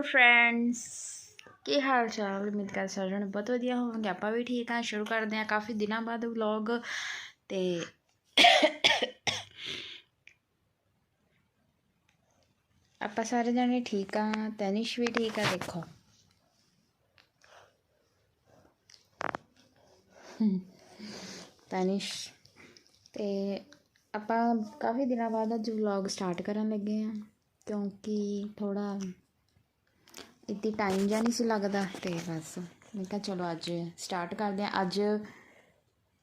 Hello friends ਕੀ ਹਾਲ ਚਾਲ? ਉਮੀਦ ਕਰ ਸਾਰੇ ਜਣੇ ਬਹੁਤ ਵਧੀਆ ਹੋਵੋਗੇ। ਆਪਾਂ ਵੀ ਠੀਕ ਹਾਂ। ਸ਼ੁਰੂ ਕਰਦੇ ਹਾਂ ਕਾਫੀ ਦਿਨਾਂ ਬਾਅਦ ਵਲੌਗ ਤੇ ਆਪਾਂ ਸਾਰੇ ਜਣੇ ਠੀਕ ਆ ਤੈਨਿਸ਼ ਵੀ ਠੀਕ ਆ, ਦੇਖੋ। ਤੈਨਿਸ਼। ਤੇ ਆਪਾਂ ਕਾਫੀ ਦਿਨਾਂ ਬਾਅਦ ਅੱਜ ਵਲੌਗ ਸਟਾਰਟ ਕਰਨ ਲੱਗੇ ਆ ਕਿਉਂਕਿ ਥੋੜਾ ਇੱਤੀ ਟਾਈਮ ਜਾਂ ਨਹੀਂ ਸੀ ਲੱਗਦਾ ਤੇ ਬਸ। ਮੈਂ ਕਿਹਾ ਚਲੋ ਅੱਜ ਸਟਾਰਟ ਕਰਦੇ ਆ ਅੱਜ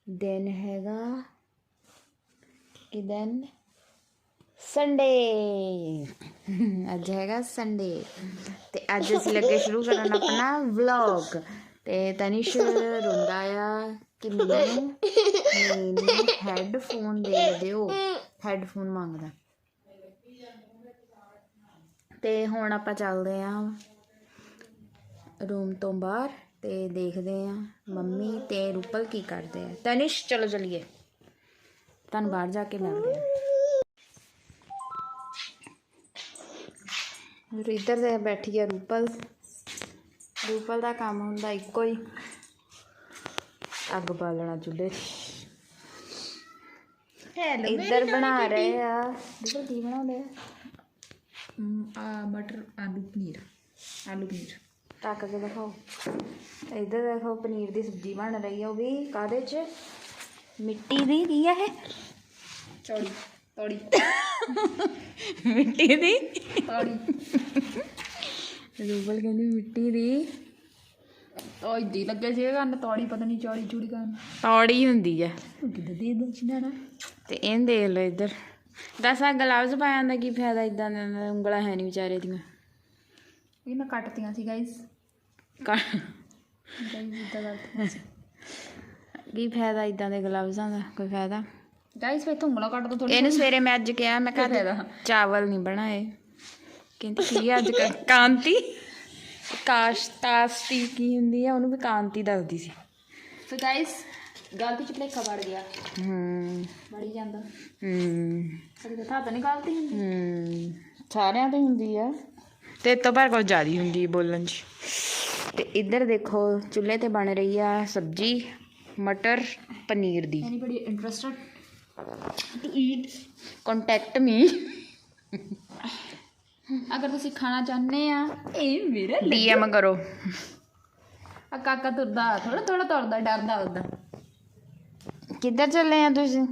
ਦਿਨ ਹੈਗਾ ਕਿ ਦਿਨ? ਸੰਡੇ ਅੱਜ ਹੈਗਾ ਸੰਡੇ ਤੇ ਅੱਜ ਅਸੀਂ ਲੱਗੇ ਸ਼ੁਰੂ ਕਰਨ ਆਪਣਾ ਵਲੌਗ ਤੇ ਤਨਿਸ਼ ਰੋਂਦਾ ਆ ਕਿ ਮੈਨੂੰ ਮੈਨੂੰ ਹੈੱਡਫੋਨ ਦੇ ਦਿਓ। ਹੈੱਡਫੋਨ ਮੰਗਦਾ। ਤੇ ਹੁਣ ਆਪਾਂ ਚੱਲਦੇ ਆ ਰੂਮ ਤੋਂ ਬਾਹਰ ਤੇ ਦੇਖਦੇ ਆ ਮੰਮੀ ਤੇ ਰੂਪਲ ਕੀ ਕਰਦੇ ਆ। ਤਨਿਸ਼ ਚਲੋ ਚਲੀਏ। ਤੁਹਾਨੂੰ ਬਾਹਰ ਜਾ ਕੇ ਮਿਲਦੇ ਆ। ਇੱਧਰ ਤੇ ਬੈਠੀ ਆ ਰੂਪਲ। ਰੂਪਲ ਦਾ ਕੰਮ ਹੁੰਦਾ ਇੱਕੋ ਹੀ। ਅੱਗ ਬਾਲਣਾ ਚੁੱਲ੍ਹੇ 'ਤੇ। ਇੱਧਰ ਬਣਾ ਰਹੇ ਆ। ਰੂਪਲ ਕੀ ਬਣਾਉਂਦੇ ਆ? ਆ ਮਟਰ ਆਲੂ ਪਨੀਰ। ਆਲੂ ਪਨੀਰ। ਟੱਕ ਕੇ ਦਿਖਾਓ। ਇੱਧਰ ਦੇਖੋ ਪਨੀਰ ਦੀ ਸਬਜ਼ੀ ਬਣ ਰਹੀ ਹੈ ਉਹ ਵੀ ਕਾਦੇ 'ਚ? ਮਿੱਟੀ ਦੀ ਕੀ ਹੈ ਇਹ? ਚੌੜੀ ਤੌੜੀ। ਮਿੱਟੀ ਦੀ? ਤੌੜੀ। ਰੂਬਲ ਕਹਿੰਦੀ ਮਿੱਟੀ ਦੀ। ਉਹ ਇੱਦੀ ਲੱਗੇ ਸੀ ਕਰਨ ਤੌੜੀ ਪਤਾ ਨਹੀਂ ਚੌੜੀ ਚੂੜੀ ਕਰਨ ਤੌੜੀ ਹੁੰਦੀ ਹੈ ਕਿੱਦਾਂ ਦੇ ਦੰਚਣਾ ਨਾ ਤੇ ਇਹਨ ਦੇਖ ਲਓ ਇੱਧਰ। ਦੱਸ ਆ ਗਲਾਵਜ਼ ਪਾਇਆ ਦਾ ਕੀ ਫਾਇਦਾ ਇਦਾਂ ਦੇ ਉਂਗਲਾਂ ਹੈ ਨਹੀਂ ਵਿਚਾਰੇ ਦੀਆਂ। ਇਹ ਮੈਂ ਕੱਟਤੀਆਂ ਸੀ ਗਾਇਸ ਕ- ਗਾਇਸ ਇਦਾਂ ਕਰਤੀਆਂ ਸੀ ਕੀ ਫਾਇਦਾ ਇਦਾਂ ਦੇ ਗਲਾਵਜ਼ਾਂ ਦਾ? ਕੋਈ ਫਾਇਦਾ? ਗਾਇਸ ਫੇ ਉਂਗਲਾਂ ਕੱਟ ਦੋ ਥੋੜੀ ਇਹਨੂੰ ਸਵੇਰੇ ਮੈਂ ਅੱਜ ਕਿਹਾ ਮੈਂ ਕਿਹਾ? ਚਾਵਲ ਨਹੀਂ ਬਣਾਏ। ਕਹਿੰਦੀ ਕੀ ਅੱਜ? ਕਾਂਤੀ? ਕਾਸ਼ ਤਾਸਤੀ ਕੀ ਹੁੰਦੀ ਆ ਉਹਨੂੰ ਵੀ ਕਾਂਤੀ ਦੱਸਦੀ ਸੀ। ਫੇ ਗਾਇਸ ਗਲਤੀ ਚ ਭਲੇਖਾ ਵੜ ਗਿਆ। ਹੂੰ। ਵੜੀ ਜਾਂਦਾ। ਹੂੰ। ਤਾਂ ਤਾਂ ਨਹੀਂ ਗਲਤੀ ਹੁੰਦੀ। ਹੂੰ। ਸਾਰਿਆਂ ਤੇ ਹੁੰਦੀ ਆ। ਤੇ ਤੋਂ ਪਰ ਕੁਝ ਜ਼ਿਆਦਾ ਹੁੰਦੀ ਹੈ ਬੋਲਣ 'ਚ। ਤੇ ਇੱਧਰ ਦੇਖੋ ਚੁੱਲ੍ਹੇ ਤੇ ਬਣ ਰਹੀ ਆ ਸਬਜੀ ਮਟਰ ਪਨੀਰ ਦੀ। Anybody interested to eat contact me ਅਗਰ ਤੁਸੀਂ ਖਾਣਾ ਚਾਹੁੰਦੇ ਆ ਇਹ ਮੇਰਾ ਡੀਐਮ ਕਰੋ। ਆ ਕਾਕਾ ਤੁਰਦਾ ਥੋੜਾ ਥੋੜਾ ਤੁਰਦਾ ਡਰਦਾ ਉਦਾਂ ਕਿੱਧਰ ਚੱਲੇ ਆ ਤੁਸੀਂ?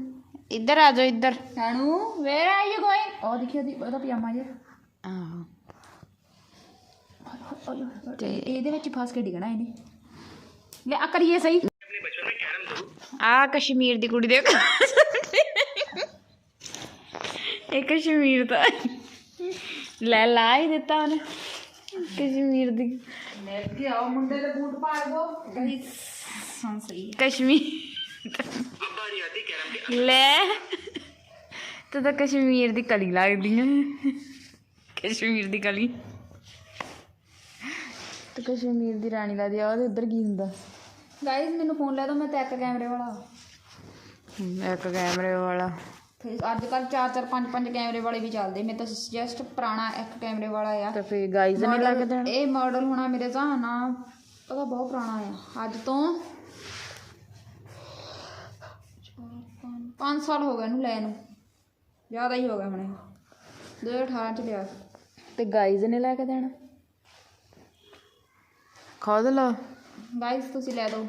ਇੱਧਰ ਆ ਜਾਓ ਇੱਧਰ। ਨਾਨੂ ਵੇਰ ਆਰ ਯੂ ਗੋਇੰਗ ਉਹ ਦੇਖਿਓ ਦੀ ਉਹਦਾ ਪਜਾਮਾ ਜਿਹਾ। ਆਹੋ। ਤੇ ਇਹਦੇ ਵਿੱਚ ਫਸ ਕੇ ਡਿਗਣਾ ਇਹਨੇ। ਲੈ, ਆ ਕਰੀਏ ਸਹੀ। ਆ ਕਸ਼ਮੀਰ ਦੀ ਕੁੜੀ ਦੇਖ। ਇਹ ਕਸ਼ਮੀਰ ਦਾ ਲੈ, ਲਾ ਹੀ ਦਿੱਤਾ ਉਹਨੇ। ਕਸ਼ਮੀਰ ਦੀ। ਲੈ ਕੇ ਆਓ ਮੁੰਡੇ ਦੇ ਬੂਟ ਪਾ ਦੋ ਗਾਇਸ ਹਾਂ ਸਹੀ ਕਸ਼ਮੀਰ। ਲੈ। ਤੂੰ ਤਾਂ ਕਸ਼ਮੀਰ ਦੀ ਕਲੀ ਲੱਗਦੀ ਆ। ਕਸ਼ਮੀਰ ਦੀ ਕਲੀ। ਤੂੰ ਕਸ਼ਮੀਰ ਦੀ ਰਾਣੀ ਲੱਗਦੀ ਆ ਉਹਦੇ ਉੱਧਰ ਕੀ ਹੁੰਦਾ? ਗਾਇਸ ਮੈਨੂੰ ਫੋਨ ਲੈ ਦੋ ਮੈਂ ਤਾਂ ਇੱਕ ਕੈਮਰੇ ਵਾਲਾ। ਇੱਕ ਕੈਮਰੇ ਵਾਲਾ। ਫਿਰ ਅੱਜ ਕੱਲ 4 4 5 5 ਕੈਮਰੇ ਵਾਲੇ ਵੀ ਚੱਲਦੇ ਮੈਂ ਤਾਂ ਜਸਟ ਪੁਰਾਣਾ ਇੱਕ ਕੈਮਰੇ ਵਾਲਾ ਆ। ਤਾਂ ਫਿਰ ਗਾਈਜ਼ ਨਹੀਂ ਲੱਗ ਦੇਣਾ ਇਹ ਮਾਡਲ ਹੋਣਾ ਮੇਰੇ ਹਿਸਾਬ ਨਾਲ ਪਤਾ ਬਹੁਤ ਪੁਰਾਣਾ ਆ। ਅੱਜ ਤੋਂ 5 ਸਾਲ ਹੋ ਗਏ ਇਹਨੂੰ ਲੈ ਨੂੰ। ਜ਼ਿਆਦਾ ਹੀ ਹੋ ਗਿਆ ਹੁਣੇ। 2018 ਚ ਲਿਆ। ਤੇ ਗਾਈਜ਼ ਨੇ ਲੈ ਕੇ ਦੇਣਾ? ਖੁਦ ਲਓ ਗਾਇਸ ਤੁਸੀਂ ਲੈ ਦਿਓ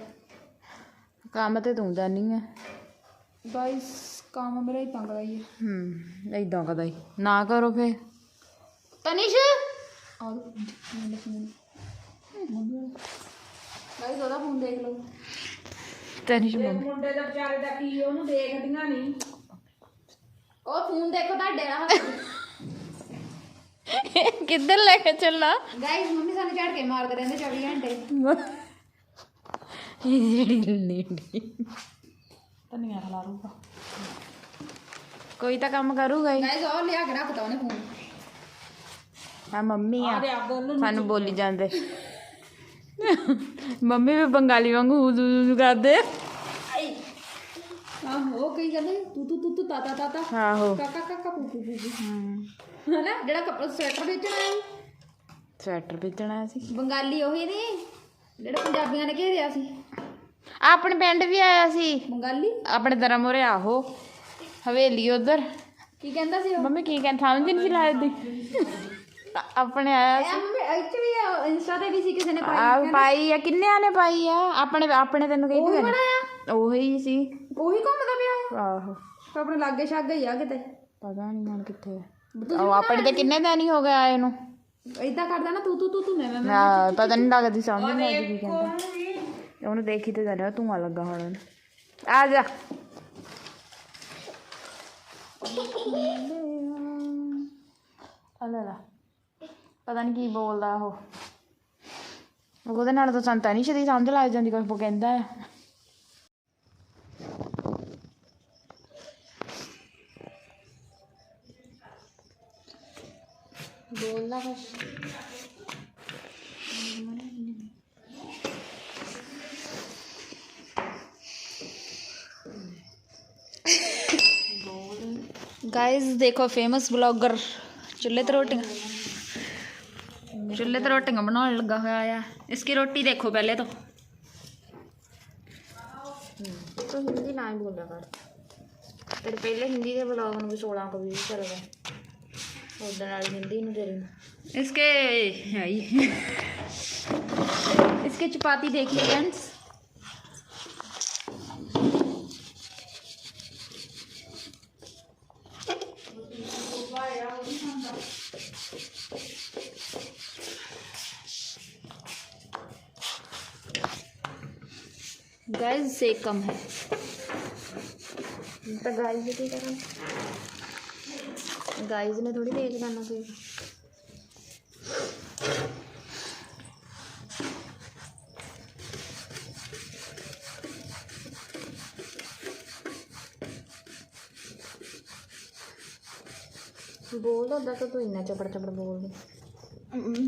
ਕੰਮ ਤੇ ਤੂੰ ਜਾਨੀ ਆ। ਗਾਇਸ ਕੰਮ ਮੇਰਾ ਹੀ ਤੰਗ ਰਹੀ ਹੈ ਹੂੰ ਏਦਾਂ ਕਦਾ ਹੀ ਨਾ ਕਰੋ ਫੇ ਤਨਿਸ਼! ਆ ਗਾਇਸ ਉਹਦਾ ਫੋਨ ਦੇਖ ਲਓ। ਤੈਨੂੰ ਮੰਮੀ। ਮੁੰਡੇ ਦਾ ਵਿਚਾਰੇ ਦਾ ਕੀ ਉਹਨੂੰ ਦੇਖਦੀਆਂ ਨਹੀਂ। ਉਹ ਫੋਨ ਦੇਖੋ ਤੁਹਾਡੇ ਦਾ ਕਿੱਧਰ ਲੈ ਕੇ ਚੱਲਾ? ਗਾਇਸ ਮੰਮੀ ਸਾਨੂੰ ਝੜ ਕੇ ਮਾਰਦੇ ਰਹਿੰਦੇ 24 ਘੰਟੇ। ਇਹ ਜਿਹੜੀ ਨੀਡੀ ਧਨੀਆ ਖਲਾ ਰੂਗਾ ਕੋਈ ਤਾਂ ਕੰਮ ਕਰੂਗਾ ਹੀ। ਗਾਇਸ ਉਹ ਲਿਆ ਕੇ ਰੱਖਤਾ ਉਹਨੇ ਫੋਨ ਆ ਮੰਮੀ ਆ। ਸਾਨੂੰ ਬੋਲੀ ਜਾਂਦੇ। ਮੰਮੀ ਵੀ ਬੰਗਾਲੀ ਵਾਂਗੂ ਹੂ ਹੂ ਹੂ ਕਰਦੇ। ਆਹੋ ਕਈ ਕਹਿੰਦੇ ਤੂੰ ਤੂੰ ਤੂੰ ਤੂੰ ਤਾ ਤਾ ਆਹੋ। ਕਾਕਾ ਕਾਕਾ ਪੂ ਪੂ ਪੂ ਪੂ। ਹਨਾ ਜਿਹੜਾ ਕੱਪੜਾ ਸਵੈਟਰ ਵੇਚਣਾ ਹੈ। ਸਵੈਟਰ ਵੇਚਣ ਸੀ। ਬੰਗਾਲੀ ਉਹੀ ਨਹੀਂ ਜਿਹੜੇ ਪੰਜਾਬੀਆਂ ਨੇ ਘੇਰਿਆ ਸੀ। ਆਪਣੇ ਪਿੰਡ ਵੀ ਆਇਆ ਸੀ। ਬੰਗਾਲੀ? ਆਪਣੇ ਦਰਮ ਉਰੇ ਆਹੋ ਹਵੇਲੀ ਉਧਰ। ਕੀ ਕਹਿੰਦਾ ਸੀ ਉਹ? ਮੰਮੀ ਕੀ ਕਹਿੰਦਾ ਸਮਝ ਨਹੀਂ ਸੀ ਲੱਗਦੀ ਆਪਣੇ ਆਇਆ ਸੀ। ਐਕਚੁਅਲੀ ਇੰਸਟਾ ਤੇ ਵੀ ਸੀ ਕਿਸੇ ਨੇ ਪਾਈ ਆ ਪਾਈ ਆ ਕਿੰਨਿਆਂ ਨੇ ਪਾਈ ਆ? ਆਪਣੇ ਆਪਣੇ ਤੈਨੂੰ ਉਹੀ ਕਹਿੰਦੇ ਬਣਾਇਆ? ਉਹੀ ਸੀ। ਉਹੀ ਘੁੰਮਦਾ ਪਿਆ? ਆਹੋ। ਤਾਂ ਆਪਣੇ ਲਾਗੇ ਛਾਗੇ ਹੀ ਆ ਕਿਤੇ। ਪਤਾ ਨਹੀਂ ਹੁਣ ਕਿੱਥੇ ਆ। ਉਹ ਆਪਣੇ ਤੇ ਕਿੰਨੇ ਦਿਨ ਹੀ ਹੋ ਗਏ ਆਏ ਨੂੰ? ਇਦਾਂ ਕਰਦਾ ਨਾ ਤੂੰ ਤੂੰ ਤੂੰ ਤੂੰ ਮੈਂ ਮੈਂ- ਮੈਂ ਨਾ ਪਤਾ ਨਹੀਂ ਲੱਗਦੀ ਸਮਝ ਨਹੀਂ ਲੱਗਦੀ ਕੀ ਕਹਿੰਦਾ। ਉਹਨੂੰ ਦੇਖੀ ਤੇ ਜਾਣਾ ਧੂਆਂ ਲੱਗਾ ਹੁਣ ਉਹਨੂੰ। ਆ ਜਾ। ਆ ਲੈ ਲਾ। ਪਤਾ ਨਹੀਂ ਕੀ ਬੋਲਦਾ ਉਹ। ਉਹਦੇ ਨਾਲ ਤਾਂ ਸੰਤਾ ਨਹੀਂ ਛੇਤੀ ਸਮਝ ਲੱਗ ਜਾਂਦੀ ਕੁਝ ਉਹ ਕਹਿੰਦਾ ਹੈ गाइस देखो फ़ेमस ब्लॉगर चूल्हे तो रोटियाँ. चूल्हे तो रोटियाँ बनाने लगा हुआ है. इसकी रोटी देखो पहले तो. तो हिंदी ना ही बोला कर. तेरे पहले हिंदी के ब्लॉग में भी सोलह को भी चल गए उधर हिंदी नहीं तेरी इसके इसकी चपाती देखिए फ्रेंड्स गाइस से कम है। तो गाइस गाइस ने थोड़ी तेज करना फिर ਬੋਲ ਹੁੰਦਾ ਤਾਂ ਤੂੰ ਇੰਨਾ ਚਪੜ ਚਪੜ ਬੋਲਦੀ।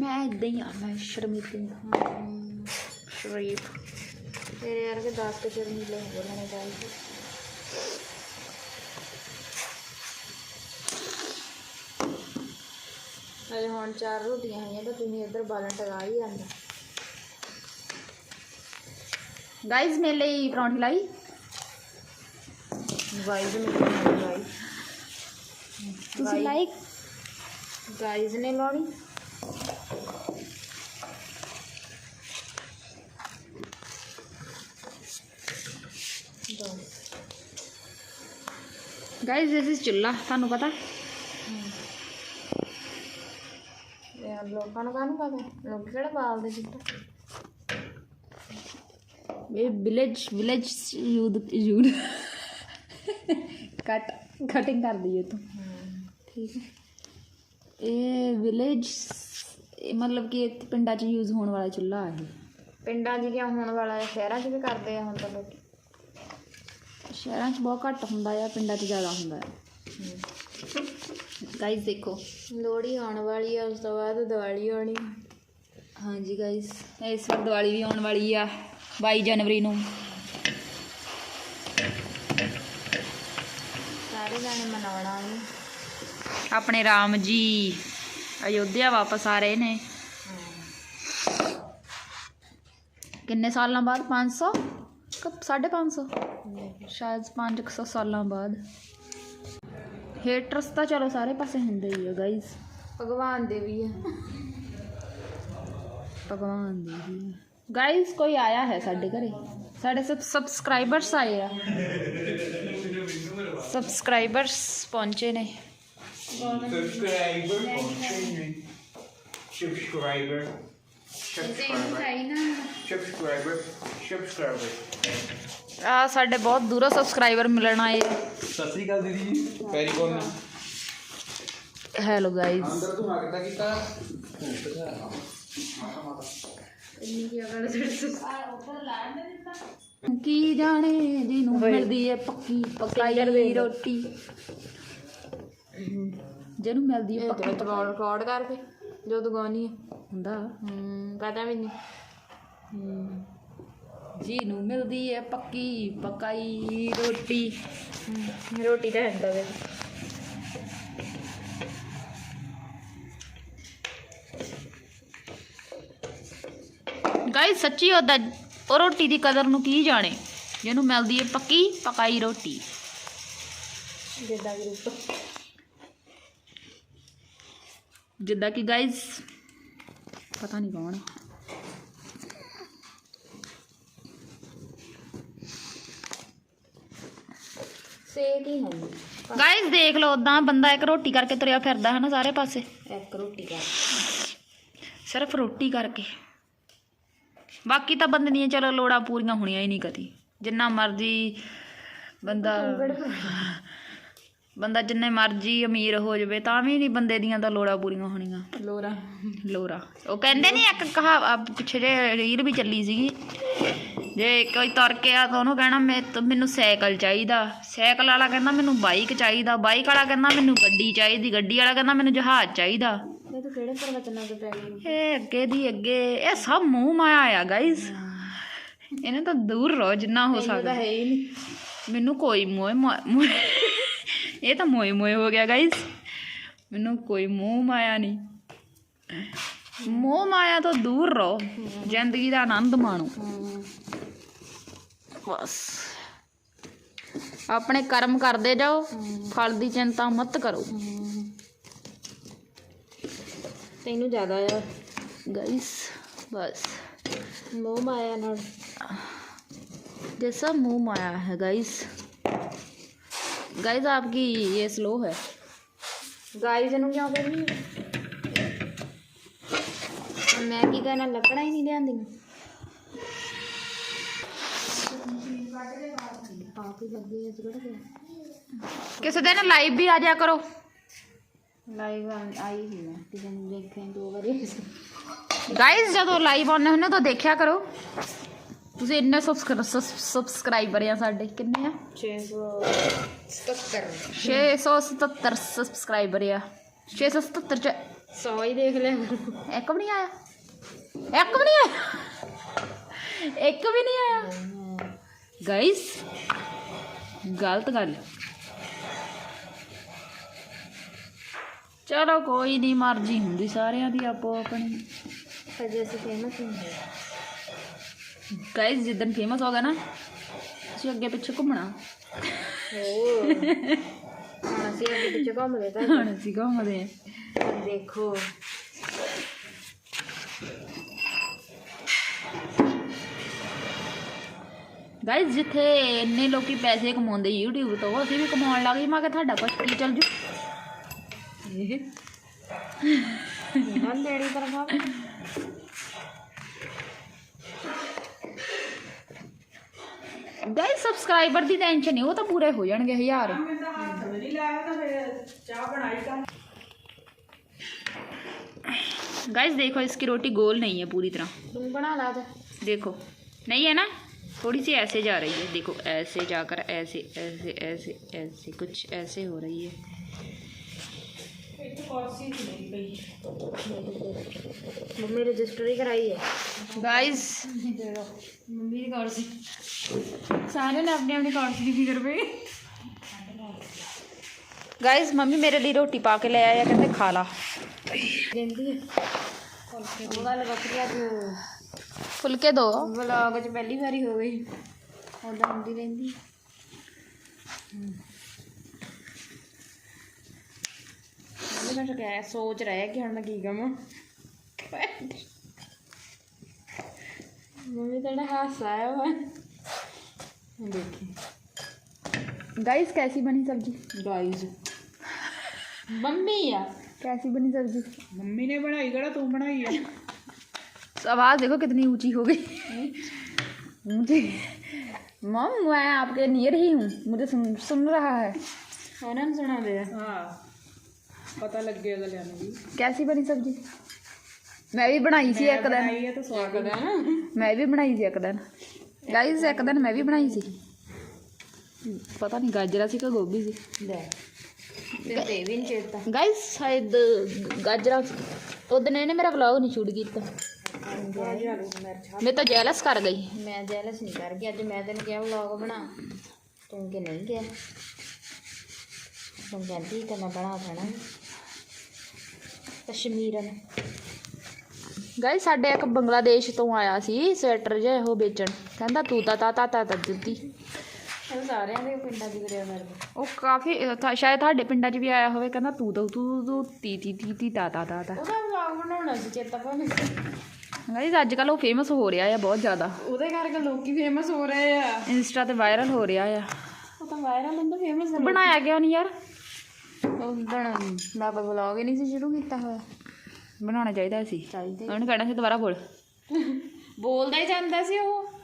ਮੈਂ ਇਦਾਂ ਹੀ ਆ ਮੈਂ ਸ਼ਰਮੀਤੀ ਹਾਂ ਸ਼ਰੀਫ। ਤੇਰੇ ਵਰਗੇ 10 ਕੇ ਸ਼ਰਮੀਲੇ ਹੋ ਲੈਣੇ ਚਾਹੀਦੇ ਅਜੇ ਹੁਣ ਚਾਰ ਰੋਟੀਆਂ ਆਈਆਂ ਤਾਂ ਤੁਸੀਂ ਇੱਧਰ ਬਾਲਣ ਟਗਾ ਹੀ ਜਾਂਦਾ। ਗਾਇਜ਼ ਮੇਰੇ ਲਈ ਪਰੌਂਠੀ ਲਾਈ। ਗਾਇਜ਼ ਪਰੌਂਠੀ ਲਾਈ। ਤੁਸੀਂ ਲਾਈਕ ਗਾਇਜ਼ ਨੇ ਲਾਉਣੀ। ਗਾਇਜ਼ ਦਿਸ ਇਜ਼ ਚੁੱਲਾ ਤੁਹਾਨੂੰ ਪਤਾ? ਲੋਕਾਂ ਨੂੰ ਕਾਹਨੂੰ ਪਤਾ? ਲੋਕ ਕਿਹੜਾ ਬਾਲਦੇ ਚਿੱਟਾ ਇਹ ਵਿਲੇਜ ਵਿਲੇਜ ਯੂਦ ਯੂਦ ਕੱਟ ਕਟਿੰਗ ਕਰ ਦਈਏ ਤੂੰ। ਠੀਕ ਹੈ। ਇਹ ਵਿਲੇਜ ਮਤਲਬ ਕਿ ਇੱਥੇ ਪਿੰਡਾਂ 'ਚ ਯੂਜ਼ ਹੋਣ ਵਾਲਾ ਚੁੱਲ੍ਹਾ ਹੈ ਪਿੰਡਾਂ 'ਚ ਕਿਉਂ ਹੋਣ ਵਾਲਾ ਹੈ ਸ਼ਹਿਰਾਂ 'ਚ ਵੀ ਕਰਦੇ ਆ ਹੁਣ ਤਾਂ ਲੋਕ। ਸ਼ਹਿਰਾਂ 'ਚ ਬਹੁਤ ਘੱਟ ਹੁੰਦਾ ਆ ਪਿੰਡਾਂ 'ਚ ਜ਼ਿਆਦਾ ਹੁੰਦਾ ਹੈ ਗਾਇਸ ਦੇਖੋ। ਲੋਹੜੀ ਆਉਣ ਵਾਲੀ ਆ ਉਸ ਤੋਂ ਬਾਅਦ ਦੀਵਾਲੀ ਆਉਣੀ। ਹਾਂਜੀ ਗਾਇਸ ਇਸ ਵਾਰ ਦੀਵਾਲੀ ਵੀ ਆਉਣ ਵਾਲੀ ਆ 22 ਜਨਵਰੀ ਨੂੰ। ਸਾਰੇ ਜਾਣੇ ਮਨਾਉਣਾ ਨੇ ਆਪਣੇ ਰਾਮ ਜੀ ਅਯੋਧਿਆ ਵਾਪਸ ਆ ਰਹੇ ਨੇ। ਕਿੰਨੇ ਸਾਲਾਂ ਬਾਅਦ? 500 ਕਿ 550 ਸ਼ਾਇਦ 500 ਸਾਲਾਂ ਬਾਅਦ। ਹੇਟਰਸ ਤਾਂ ਚਲੋ ਸਾਰੇ ਪਾਸੇ ਹੁੰਦੇ ਹੀ ਆ ਗਾਇਸ ਭਗਵਾਨ ਦੇ ਵੀ ਆ। ਭਗਵਾਨ ਦੇ ਵੀ ਗਾਇਸ ਕੋਈ ਆਇਆ ਹੈ ਸਾਡੇ ਘਰੇ? ਸਾਡੇ ਸਬ ਸਬਸਕ੍ਰਾਈਬਰਸ ਆਏ ਆ। ਸਬਸਕ੍ਰਾਈਬਰਸ ਪਹੁੰਚੇ ਨੇ। Subscriber. Subscriber. Subscriber. Subscriber. Subscriber. ਆ ਸਾਡੇ ਬਹੁਤ ਦੂਰੋਂ ਸਬਸਕ੍ਰਾਈਬਰ ਮਿਲਣ ਆਏ ਸਤਿ ਸ੍ਰੀ ਅਕਾਲ ਦੀਦੀ ਜੀ ਵੈਰੀ ਗੁੱਡ ਹੈਲੋ ਗਾਇਸ ਅੰਦਰ ਤੂੰ ਹੱਕਦਾ ਕੀਤਾ ਕੀ ਜਾਣੇ ਜਿਹਨੂੰ ਮਿਲਦੀ ਏ ਪੱਕੀ ਪਕਾਈ ਰੋਟੀ ਜਿਹਨੂੰ ਮਿਲਦੀ ਏ ਪੱਕੀ ਰਿਕਾਰਡ ਕਰਕੇ ਜੋ ਦੁਗਾਨੀ ਹੁੰਦਾ। ਹੂੰ ਪਤਾ ਵੀ ਨਹੀਂ। ਹੂੰ। ਜਿਹਨੂੰ ਮਿਲਦੀ ਏ ਪੱਕੀ ਪਕਾਈ ਰੋਟੀ। ਹੂੰ, ਰੋਟੀ ਤਾਂ ਹੁੰਦਾ ਵੇ ਗਾਇਸ ਸੱਚੀ ਉਹਦਾ ਉਹ ਰੋਟੀ ਦੀ ਕਦਰ ਨੂੰ ਕੀ ਜਾਣੇ? ਜਿਹਨੂੰ ਮਿਲਦੀ ਹੈ ਪੱਕੀ ਪਕਾਈ ਰੋਟੀ। ਜਿੱਦਾਂ ਗਰੁੱਪ ਜਿੱਦਾਂ ਕਿ ਗਾਇਸ ਪਤਾ ਨਹੀਂ ਕੌਣ ਹੈ ਸੇਕ ਹੀ ਹੈ ਗਾਇਸ ਦੇਖ ਲਓ ਉਦਾਂ ਬੰਦਾ ਇੱਕ ਰੋਟੀ ਕਰਕੇ ਤੁਰਿਆ ਫਿਰਦਾ ਹੈ ਨਾ ਸਾਰੇ ਪਾਸੇ। ਇੱਕ ਰੋਟੀ ਕਰ ਸਿਰਫ ਰੋਟੀ ਕਰਕੇ। ਬਾਕੀ ਤਾਂ ਬੰਦੇ ਦੀਆਂ ਚਲੋ ਲੋੜਾਂ ਪੂਰੀਆਂ ਹੋਣੀਆਂ ਹੀ ਨਹੀਂ ਕਦੀ। ਜਿੰਨਾ ਮਰਜ਼ੀ ਬੰਦਾ ਬੰਦਾ ਜਿੰਨੇ ਮਰਜ਼ੀ ਅਮੀਰ ਹੋ ਜਾਵੇ ਤਾਂ ਵੀ ਨਹੀਂ ਬੰਦੇ ਦੀਆਂ ਤਾਂ ਲੋੜਾਂ ਪੂਰੀਆਂ ਹੋਣੀਆਂ। ਲੋਰਾ ਲੋਰਾ ਉਹ ਕਹਿੰਦੇ ਨਹੀਂ ਇੱਕ ਕਹਾ ਪਿੱਛੇ ਜੇ ਰੀਲ ਵੀ ਚੱਲੀ ਸੀਗੀ। ਜੇ ਕੋਈ ਤੁਰ ਕੇ ਆ ਤਾਂ ਉਹਨੂੰ ਕਹਿਣਾ ਮੈਂ ਤਾਂ ਮੈਨੂੰ ਸਾਈਕਲ ਚਾਹੀਦਾ। ਸਾਈਕਲ ਵਾਲਾ ਕਹਿੰਦਾ ਮੈਨੂੰ ਬਾਈਕ ਚਾਹੀਦਾ। ਬਾਈਕ ਵਾਲਾ ਕਹਿੰਦਾ ਮੈਨੂੰ ਗੱਡੀ ਚਾਹੀਦੀ। ਗੱਡੀ ਵਾਲਾ ਕਹਿੰਦਾ ਮੈਨੂੰ ਜਹਾਜ਼ ਚਾਹੀਦਾ। ਇਹ ਤਾਂ ਕਿਹੜੇ ਪ੍ਰਵਚਨਾਂ ਤੋਂ ਪੈ ਗਈ ਇਹ ਅੱਗੇ ਦੀ ਅੱਗੇ ਇਹ ਸਭ ਮੂੰਹ ਮਾਇਆ ਆ ਗਾਇਸ ਇਹਨੇ ਤਾਂ ਦੂਰ ਰਹੋ ਜਿੰਨਾ ਹੋ ਸਕਦਾ। ਹੈ ਹੀ ਨਹੀਂ। ਮੈਨੂੰ ਕੋਈ ਮੋਏ ਮੋਏ ਇਹ ਤਾਂ ਮੋਏ ਮੋਏ ਹੋ ਗਿਆ ਗਾਇਸ ਮੈਨੂੰ ਕੋਈ ਮੋਹ ਮਾਇਆ ਨਹੀਂ ਮੋਹ ਮਾਇਆ ਤੋਂ ਦੂਰ ਰਹੋ ਜ਼ਿੰਦਗੀ ਦਾ ਆਨੰਦ ਮਾਣੋ ਬਸ ਆਪਣੇ ਕਰਮ ਕਰਦੇ ਜਾਓ ਫਲ ਦੀ ਚਿੰਤਾ ਮਤ ਕਰੋ ਤੈਨੂੰ ਜ਼ਿਆਦਾ ਆ ਗਾਇਸ ਬਸ ਮੋਹ ਮਾਇਆ ਨਾਲ जैसा मुंह माया है गाइस गाइज़ आपकी ये स्लो है। गाइज़ इनू क्या कर रही है मैं की कहना लकड़ा ही नहीं लिया किसी दिन लाइव भी आ जाया करो। लाइव आई ही मैं किसी देखें दो बार गाइज़ जब लाइव आने होने तो देखा करो। ਤੁਸੀਂ ਇੰਨੇ ਸਬਸਕ੍ਰਾਈਬਰ ਆ ਸਾਡੇ ਕਿੰਨੇ ਆ? 677 677 ਸਬਸਕ੍ਰਾਈਬਰ ਆ। 677 ਚ 100 ਹੀ ਦੇਖ ਲਿਆ ਇੱਕ ਵੀ ਨਹੀਂ ਆਇਆ? ਇੱਕ ਵੀ ਨਹੀਂ ਆਇਆ? ਇੱਕ ਵੀ ਨਹੀਂ ਆਇਆ? ਗਾਇਸ ਗਲਤ ਗੱਲ। ਚਲੋ ਕੋਈ ਨਹੀਂ ਮਰਜ਼ੀ ਹੁੰਦੀ ਸਾਰਿਆਂ ਦੀ ਆਪੋ ਆਪਣੀ। ਅਜੇ ਅਸੀਂ ਫੇਮਸ ਹੁੰਦੇ ਗਾਇਸ ਜਿੱਦਣ ਫੇਮਸ ਹੋ ਗਿਆ ਨਾ ਤੁਸੀਂ ਅੱਗੇ ਪਿੱਛੇ ਘੁੰਮਣਾ। ਹੋ ਹੁਣ ਅਸੀਂ ਅੱਗੇ ਪਿੱਛੇ ਘੁੰਮਦੇ ਤਾਂ। ਹੁਣ ਅਸੀਂ ਘੁੰਮਦੇ ਆਂ ਦੇਖੋ। ਗਾਇਸ ਜਿੱਥੇ ਇੰਨੇ ਲੋਕੀ ਪੈਸੇ ਕਮਾਉਂਦੇ YouTube ਤੋਂ ਅਸੀਂ ਵੀ ਕਮਾਉਣ ਲੱਗ ਗਏ। ਮੈਂ ਕਿਹਾ ਤੁਹਾਡਾ ਕੁਛ ਕੀ ਚੱਲ ਜੂ? ਹਾਂ ਲੈਣੀ ਤਰਫਾ ਗਾਇਸ ਸਬਸਕ੍ਰਾਈਬਰ ਦੀ ਟੈਨਸ਼ਨ ਨਹੀਂ ਉਹ ਤਾਂ ਪੂਰੇ ਹੋ ਜਾਣਗੇ ਹਜ਼ਾਰ गाइस देखो इसकी रोटी गोल नहीं है पूरी तरह तुम बना ला दे देखो नहीं है ना थोड़ी सी ऐसे जा रही है देखो ऐसे जाकर ऐसे ऐसे ऐसे ऐसे कुछ ऐसे हो रही है तो मम्मी रजिस्ट्री कराई है। गाइस मम्मी रिकॉर्ड सारे ने अपने अपने कॉर्ड की फिगर पे। गाइस मम्मी मेरे लिए रोटी पा के ले आया कहते खा ला। फुलके दो। ब्लॉग पहली बारी हो गई। और रही सोच रहा है सोच रहा है कि हम की कमा मम्मी थोड़ा हादसा आया हुआ देखिए। गाइस कैसी बनी सब्ज़ी? गाइस मम्मी या? कैसी बनी सब्ज़ी? मम्मी ने बनाई कड़ा तू बनाई है। तो आवाज़ देखो कितनी ऊँची हो गई। मुझे मम मैं आपके नियर ही हूँ। मुझे सुन सुन रहा है। सुना दे। हाँ। ਪਤਾ ਲੱਗੇ ਅਗਲਿਆਂ ਨੂੰ ਵੀ। ਕੈਸੀ ਬਣੀ ਸਬਜੀ? ਮੈਂ ਵੀ ਬਣਾਈ ਸੀ ਇੱਕ ਦਿਨ। ਮੈਂ ਵੀ ਬਣਾਈ ਸੀ ਇੱਕ ਦਿਨ। ਗਾਈਜ਼ ਇੱਕ ਦਿਨ ਮੈਂ ਵੀ ਬਣਾਈ ਸੀ। ਪਤਾ ਨਹੀਂ ਗਾਜਰਾ ਸੀ ਕਿ ਗੋਭੀ ਸੀ। ਲੈ ਤੇ ਵੀ ਨਹੀਂ ਚੇਤਾ। ਇਹਨੇ ਮੇਰਾ ਵਲੌਗ ਨਹੀਂ ਸ਼ੂਟ ਕੀਤਾ। ਮੈਂ ਤਾਂ ਜੈਲਸ ਕਰ ਗਈ। ਮੈਂ ਜੈਲਸ ਨਹੀਂ ਕਰ ਗਈ। ਅੱਜ ਮੈਂ ਤੈਨੂੰ ਕਿਹਾ ਵਲੌਗ ਬਣਾ। ਤੂੰ ਕਿ ਨਹੀਂ ਗਿਆ? ਤੂੰ ਕਹਿੰਦੀ ਤਾਂ ਮੈਂ ਬਣਾ ਦੇਣਾ। ਕਸ਼ਮੀਰਨ। ਗਾਇਸ ਸਾਡੇ ਇੱਕ ਬੰਗਲਾਦੇਸ਼ ਤੋਂ ਆਇਆ ਸੀ ਸਵੈਟਰ ਜੇ ਉਹ ਵੇਚਣ। ਕਹਿੰਦਾ ਤੂੰ ਤਾਂ ਤਾ ਤਾ ਤਾ ਦਿੱਤੀ। ਸਾਰਿਆਂ ਦੇ ਪਿੰਡਾਂ ਦੀ ਕਰਿਆ ਕਰਦੇ ਉਹ ਕਾਫੀ ਥਾ- ਸ਼ਾਇਦ ਤੁਹਾਡੇ ਪਿੰਡਾਂ 'ਚ ਵੀ ਆਇਆ ਹੋਵੇ ਕਹਿੰਦਾ ਤੂੰ ਤੂੰ ਤੂੰ ਤੂੰ ਤੀ ਤੀ ਤੀ ਤੀ ਤਾ ਤਾ ਤਾ ਤਾ। ਉਹਦਾ ਵਲੌਗ ਬਣਾਉਣਾ ਸੀ ਚੇਤਾ ਗਿਆ। ਗਾਇਸ ਅੱਜ ਕੱਲ ਉਹ ਫੇਮਸ ਹੋ ਰਿਹਾ ਆ ਬਹੁਤ ਜ਼ਿਆਦਾ। ਉਹਦੇ ਕਰਕੇ ਲੋਕੀ ਫੇਮਸ ਹੋ ਰਹੇ ਆ। ਇੰਸਟਾ ਤੇ ਵਾਇਰਲ ਹੋ ਰਿਹਾ ਆ। ਉਹ ਤਾਂ ਵਾਇਰਲ ਹੁੰਦਾ ਫੇਮਸ ਬਣਾਇਆ ਕਿਉਂ ਨਹੀਂ ਯਾਰ? ਉਦਣ ਮੈਂ ਕੋਈ ਵਲੌਗ ਹੀ ਨਹੀਂ ਸੀ ਸ਼ੁਰੂ ਕੀਤਾ ਹੋਇਆ। ਬਣਾਉਣਾ ਚਾਹੀਦਾ ਸੀ। ਚਾਹੀਦਾ ਉਹਨੇ ਕਹਿਣਾ ਸੀ ਦੁਬਾਰਾ ਬੋਲ। ਬੋਲਦਾ ਹੀ ਜਾਂਦਾ ਸੀ ਉਹ।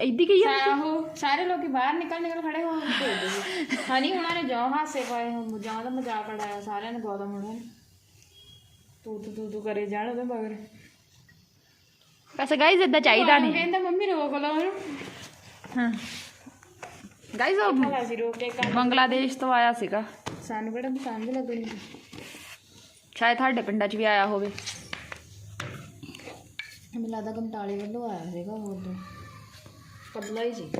ਐਦੀ ਕੀ ਆ ਆਹੋ ਸਾਰੇ ਲੋਕੀ ਬਾਹਰ ਨਿਕਲ ਨਿਕਲ ਖੜੇ ਹੋ ਕੇ ਦੇਖਦੇ ਸੀ ਹਨੀ ਉਹਨਾਂ ਨੇ ਜੋ ਹਾਸੇ ਪਾਏ ਹੋ ਜਾਂ ਦਾ ਮਜ਼ਾਕ ਉਡਾਇਆ ਸਾਰਿਆਂ ਨੇ ਗੌਤਮ ਨੇ। ਤੂੰ ਤੂੰ ਤੂੰ ਤੂੰ ਕਰੇ ਜਾਣ ਉਹਦੇ ਮਗਰ। ਵੈਸੇ ਗਾਇਸ ਇਦਾਂ ਚਾਹੀਦਾ ਨਹੀਂ। ਕਹਿੰਦਾ ਮੰਮੀ ਰੋਕ ਲਓ ਉਹਨੂੰ। ਹਾਂ। ਗਾਇਸ ਉਹ ਭਲਾ ਸੀ ਰੋਕ ਕੇ ਕਰ ਬੰਗਲਾਦੇਸ਼ ਤੋਂ ਆਇਆ ਸੀਗਾ। ਸਾਨੂੰ ਕਿਹੜਾ ਵੀ ਸਮਝ ਲੱਗਣੀ? ਸ਼ਾਇਦ ਤੁਹਾਡੇ ਪਿੰਡਾਂ 'ਚ ਵੀ ਆਇਆ ਹੋਵੇ। ਮੈਨੂੰ ਲੱਗਦਾ ਗਮਟਾਲੇ ਵੱਲੋਂ ਆਇਆ ਸੀਗਾ ਉਹ ਤੋਂ ਪਤਲਾ ਹੀ ਸੀ।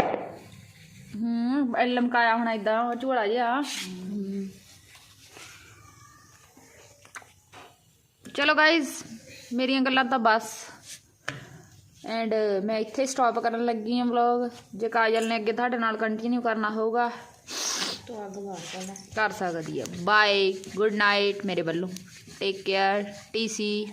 ਹੂੰ ਇਹ ਲਮਕਾਇਆ ਹੁਣ ਇਦਾਂ ਝੋਲਾ ਜਿਹਾ। ਚਲੋ ਗਾਇਸ ਮੇਰੀਆਂ ਗੱਲਾਂ ਤਾਂ ਬਸ। ਐਂਡ ਮੈਂ ਇੱਥੇ ਸਟਾਪ ਕਰਨ ਲੱਗੀ ਹਾਂ ਵਲੌਗ ਜੇ ਕਾਜਲ ਨੇ ਅੱਗੇ ਤੁਹਾਡੇ ਨਾਲ ਕੰਟੀਨਿਊ ਕਰਨਾ ਹੋਊਗਾ। ਤੂੰ ਅੱਗ ਬਾਹਰ ਕਰ ਕਰ ਸਕਦੀ ਹੈ ਬਾਏ ਗੁੱਡ ਨਾਈਟ ਮੇਰੇ ਵੱਲੋਂ ਟੇਕ ਕੇਅਰ ਟੀਸੀ